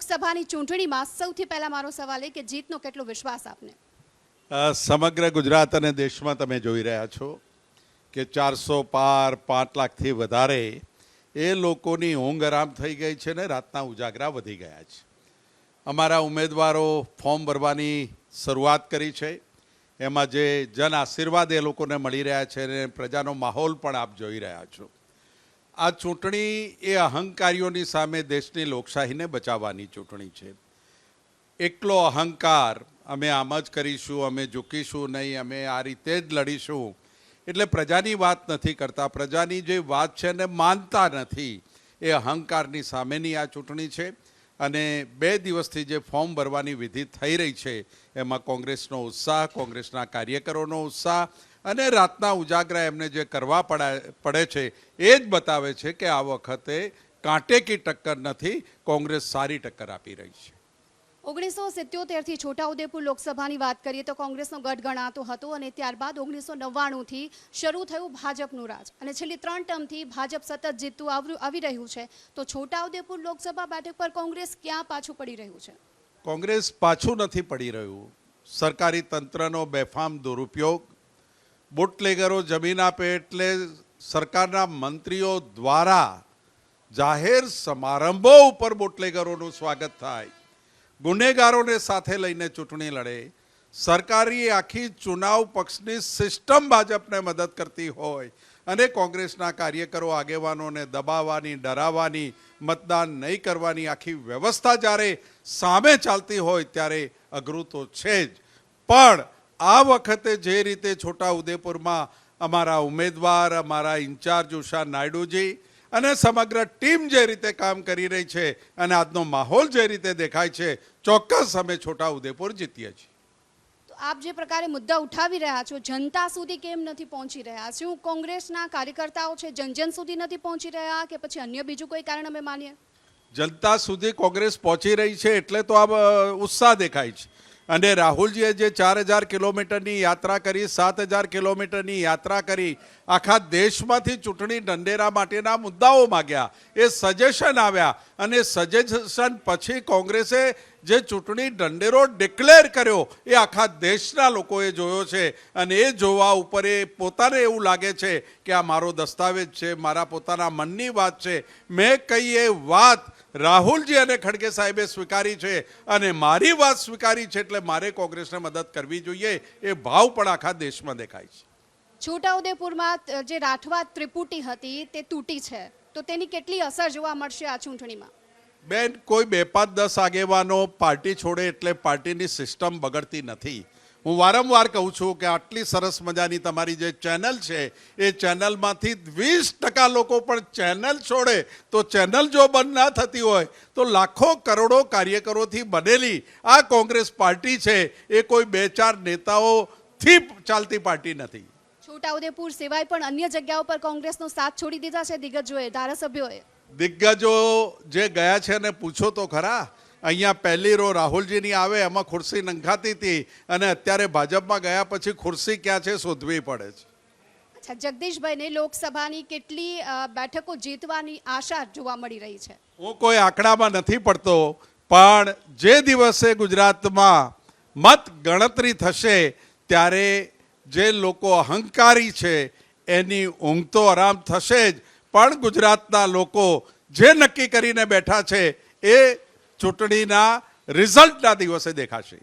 લોકસભાની ચૂંટણીમાં સૌથી પહેલા મારો સવાલ એ કે જીતનો કેટલો વિશ્વાસ આપને? સમગ્ર ગુજરાત અને દેશમાં તમે જોઈ રહ્યા છો કે ચારસો પાર પાંચ લાખથી વધારે એ લોકોની ઊંઘ આરામ થઈ ગઈ છે ને રાતના ઉજાગરા વધી ગયા છે. અમારા ઉમેદવારો ફોર્મ ભરવાની શરૂઆત કરી છે. એમાં જે જન આશીર્વાદ એ લોકોને મળી રહ્યા છે અને પ્રજાનો માહોલ પણ આપ જોઈ રહ્યા છો. આ ચૂંટણી એ અહંકારીઓની સામે દેશની લોકશાહીને બચાવવાની ચૂંટણી છે. એકલો અહંકાર અમે આમ જ કરીશું, અમે ઝૂકીશું નહીં, અમે આ રીતે જ લડીશું. એટલે પ્રજાની વાત નથી કરતા. પ્રજાની જે વાત છે એને માનતા નથી. એ અહંકારની સામેની આ ચૂંટણી છે અને બે દિવસથી જે ફોર્મ ભરવાની વિધિ થઈ રહી છે, એમાં કોંગ્રેસનો ઉત્સાહ, કોંગ્રેસના કાર્યકરોનો ઉત્સાહ અને રાતના ઉજાગરા એમને જે કરવા પડાય પડે છે એ જ બતાવે છે કે આ વખતે કાંટેકી ટક્કર નથી કોંગ્રેસ સારી ટક્કર આપી રહી છે. ઓગણીસો સિત્યોતેરથી છોટાઉદેપુર લોકસભાની વાત કરીએ તો કોંગ્રેસનો ગઢ ગણાતો હતો અને ત્યારબાદ ઓગણીસો નવ્વાણુંથી શરૂ થયું ભાજપનું રાજ. અને છેલ્લી ત્રણ ટર્મથી ભાજપ સતત જીતતું આવરું- આવી રહ્યું છે. તો છોટાઉદેપુર લોકસભા બેઠક પર કોંગ્રેસ ક્યાં પાછું પડી રહ્યું છે? કોંગ્રેસ પાછું નથી પડી રહ્યું. સરકારી તંત્રનો બેફામ દુરુપયોગ બુટલેગરો જમીન આપે એટલે સરકારના મંત્રીઓ દ્વારા જાહેર સમારંભો ઉપર બુટલેગરોનું સ્વાગત થાય. ગુનેગારોને સાથે લઈને ચૂંટણી લડે. સરકારી આખી ચુનાવ પક્ષની સિસ્ટમ ભાજપને મદદ કરતી હોય અને કોંગ્રેસના કાર્યકરો આગેવાનોને દબાવવાની, ડરાવવાની, મતદાન નહીં કરવાની આખી વ્યવસ્થા જ્યારે સામે ચાલતી હોય ત્યારે અઘરું તો છે જ. પણ આ વખતે જે રીતે છોટા ઉદેપુરમાં અમારા ઉમેદવાર અમારા ઇન્ચાર્જ ઉષા નાયડુજી અને સમગ્ર ટીમ જે રીતે કામ કરી રહી છે અને આજનો માહોલ જે રીતે દેખાય છે ચોક્કસ અમે છોટા ઉદેપુર જીતીએ છીએ. તો આપ જે પ્રકારે મુદ્દા ઉઠાવી રહ્યા છો જનતા સુધી કેમ નથી પહોંચી રહ્યા? શું કોંગ્રેસના કાર્યકર્તાઓ છે જનજન સુધી નથી પહોંચી રહ્યા કે પછી અન્ય બીજું કોઈ કારણ અમે માનીએ? જનતા સુધી કોંગ્રેસ પહોંચી રહી છે એટલે તો આ ઉત્સાહ દેખાય છે. અને રાહુલજીએ જે ચાર હજાર કિલોમીટરની યાત્રા કરી, સાત હજાર કિલોમીટરની યાત્રા કરી, આખા દેશમાંથી ચૂંટણી ઢંઢેરા માટેના મુદ્દાઓ માગ્યા. એ સજેશન આવ્યા અને સજેશન પછી કોંગ્રેસે જે ચૂંટણી ઢંઢેરો ડિક્લેર કર્યો એ આખા દેશના લોકોએ જોયો છે અને એ જોવા ઉપર એ પોતાને એવું લાગે છે કે આ મારો દસ્તાવેજ છે, મારા પોતાના મનની વાત છે. મેં કહી એ વાત રાહુલજી અને ખડગે સાહેબે સ્વીકારી છે અને મારી વાત સ્વીકારી છે એટલે મારે કોંગ્રેસને મદદ કરવી જોઈએ. એ ભાવ પણ આખા દેશમાં દેખાય છે. છોટાઉદેપુરમાં જે રાઠવા ત્રિપુટી હતી તે તૂટી છે. તો તેની કેટલી અસર જોવા મળશે આ ચૂંટણીમાં? બેન કોઈ બે પાંચ દસ આગેવાનો પાર્ટી છોડે એટલે પાર્ટીની સિસ્ટમ બગડતી નથી. હું વારંવાર કહું છું કે આટલી સરસ મજાની તમારી જે ચેનલ છે એ ચેનલમાંથી વીસ ટકા લોકો પણ ચેનલ છોડે. તો ચેનલ જો બંધ ના થતી હોય તો લાખો કરોડો કાર્યકરોથી બનેલી આ કોંગ્રેસ પાર્ટી છે એ કોઈ બે ચાર નેતાઓથી ચાલતી પાર્ટી નથી. છોટાઉદેપુર સિવાય પણ અન્ય જગ્યાઓ પર કોંગ્રેસનો સાથ છોડી દીધા છે દિગ્ગજોએ ધારાસભ્યોએ. દિગ્ગજો જે ગયા છે ને પૂછો તો ખરા અહીંયા પહેલી રો રાહુલજીની આવે એમાં ખુરશી નંખાતી હતી અને અત્યારે ભાજપમાં ગયા પછી ખુરશી ક્યાં છે શોધવી પડે છે. અચ્છા જગદીશભાઈને લોકસભાની કેટલી બેઠકો જીતવાની આશા જોવા મળી રહી છે? હું કોઈ આંકડામાં નથી પડતો પણ જે દિવસે ગુજરાતમાં મત ગણતરી થશે ત્યારે જે લોકો અહંકારી છે એની ઊંઘ તો આરામ થશે જ પણ ગુજરાતના લોકો જે નક્કી કરીને બેઠા છે એ ચૂંટણીના રિઝલ્ટના દિવસે દેખાશે.